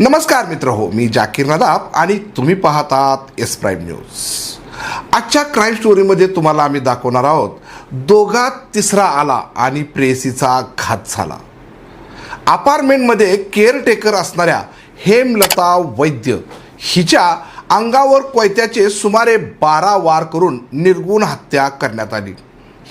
नमस्कार मित्र हो मी जाकीर नदाब आणि तुम्ही पाहतात एस प्राईम न्यूज आजच्या क्राईम स्टोरीमध्ये तुम्हाला आम्ही दाखवणार आहोत दोघात तिसरा आला आणि प्रेयसीचा घात झाला. अपार्टमेंटमध्ये केअरटेकर असणाऱ्या हेमलता वैद्य हिच्या अंगावर कोयत्याचे सुमारे बारा वार करून निर्गुण हत्या करण्यात आली.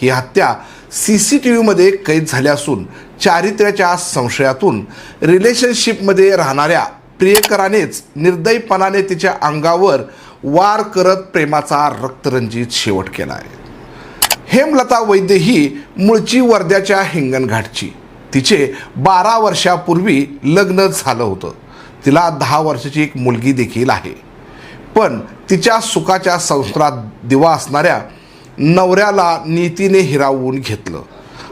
ही हत्या सी सी टी व्हीमध्ये कैद झाली असून चारित्र्याच्या संशयातून रिलेशनशिपमध्ये राहणाऱ्या प्रियकरानेच निर्दयीपणाने तिच्या अंगावर वार करत प्रेमाचा रक्तरंजित शेवट केला आहे हेमलता वैद्य ही मूळची वर्ध्याच्या हिंगणघाटची. तिचे बारा वर्षापूर्वी लग्न झालं होतं. तिला दहा वर्षाची एक मुलगी देखील आहे. पण तिच्या सुखाच्या संसारात दिवा असणाऱ्या नवऱ्याला नीतीने हिरावून घेतलं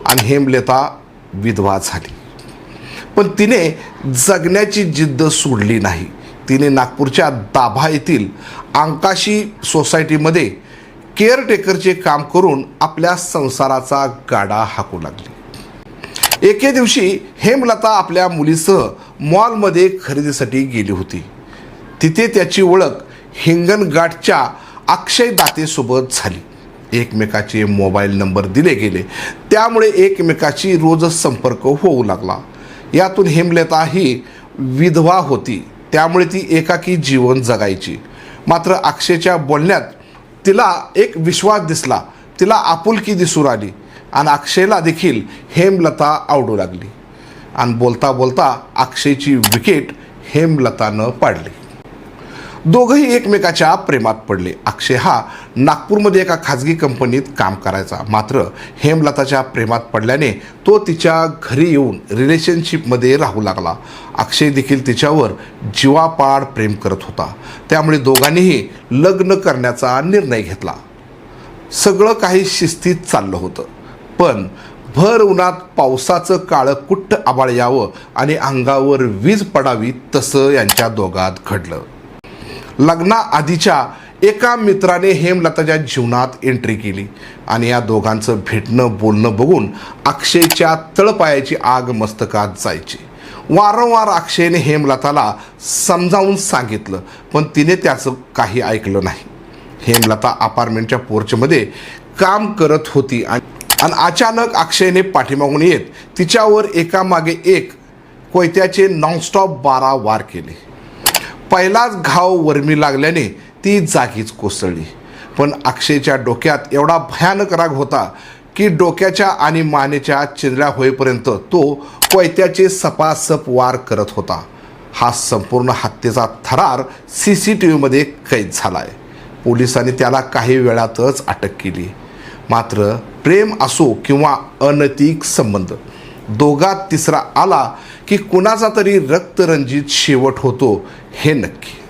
आणि हेमलता विधवा झाली. पण तिने जगण्याची जिद्द सोडली नाही. तिने नागपूरच्या दाभा येथील अंकाशी सोसायटीमध्ये केअरटेकरचे काम करून आपल्या संसाराचा गाडा हाकू लागली. एके दिवशी हेमलता आपल्या मुलीसह मॉलमध्ये खरेदीसाठी गेली होती. तिथे त्याची ओळख हिंगणघाटच्या अक्षय दातेसोबत झाली. एकमेकाचे मोबाईल नंबर दिले गेले. त्यामुळे एकमेकाची रोज संपर्क होऊ लागला. यातून हेमलता ही विधवा होती. त्यामुळे ती एकाकी जीवन जगायची. मात्र अक्षयच्या बोलण्यात तिला एक विश्वास दिसला. तिला आपुलकी दिसून आली आणि अक्षयला देखील हेमलता आवडू लागली. आणि बोलता बोलता अक्षयची विकेट हेमलतानं पाडली. दोघंही एकमेकाच्या प्रेमात पडले. अक्षय हा नागपूरमध्ये एका खाजगी कंपनीत काम करायचा. मात्र हेमलताच्या प्रेमात पडल्याने तो तिच्या घरी येऊन रिलेशनशिपमध्ये राहू लागला. अक्षय देखील तिच्यावर जीवापाड प्रेम करत होता. त्यामुळे दोघांनीही लग्न करण्याचा निर्णय घेतला. सगळं काही शिस्तीत चाललं होतं. पण भर उन्हात पावसाचं काळं कुट्ट आबाळ यावं आणि अंगावर वीज पडावी तसं यांच्या दोघात घडलं. लग्नाआधीच्या एका मित्राने हेमलताच्या जीवनात एंट्री केली. आणि या दोघांचं भेटणं बोलणं बघून अक्षयच्या तळपायाची आग मस्तकात जायची. वारंवार अक्षयने हेमलताला समजावून सांगितलं पण तिने त्याचं काही ऐकलं नाही. हेमलता अपार्टमेंटच्या पोर्चमध्ये काम करत होती आणि अचानक अक्षयने पाठीमागून येत तिच्यावर एकामागे एक कोयत्याचे नॉनस्टॉप बारा वार केले. पहिलाच घाव वर्मी लागल्याने ती जागीच कोसळली. पण अक्षयच्या डोक्यात एवढा भयानक राग होता की डोक्याच्या आणि मानेच्या चिंधड्या होईपर्यंत तो कोयत्याचे सपासप वार करत होता. हा संपूर्ण हत्येचा थरार सी सी टी व्हीमध्ये कैद झाला आहे पोलिसांनी त्याला काही वेळातच अटक केली. मात्र प्रेम असो किंवा अनैतिक संबंध दोघात तिसरा आला की कुणाचा तरी रक्तरंजित शेवट होतो हे नक्की.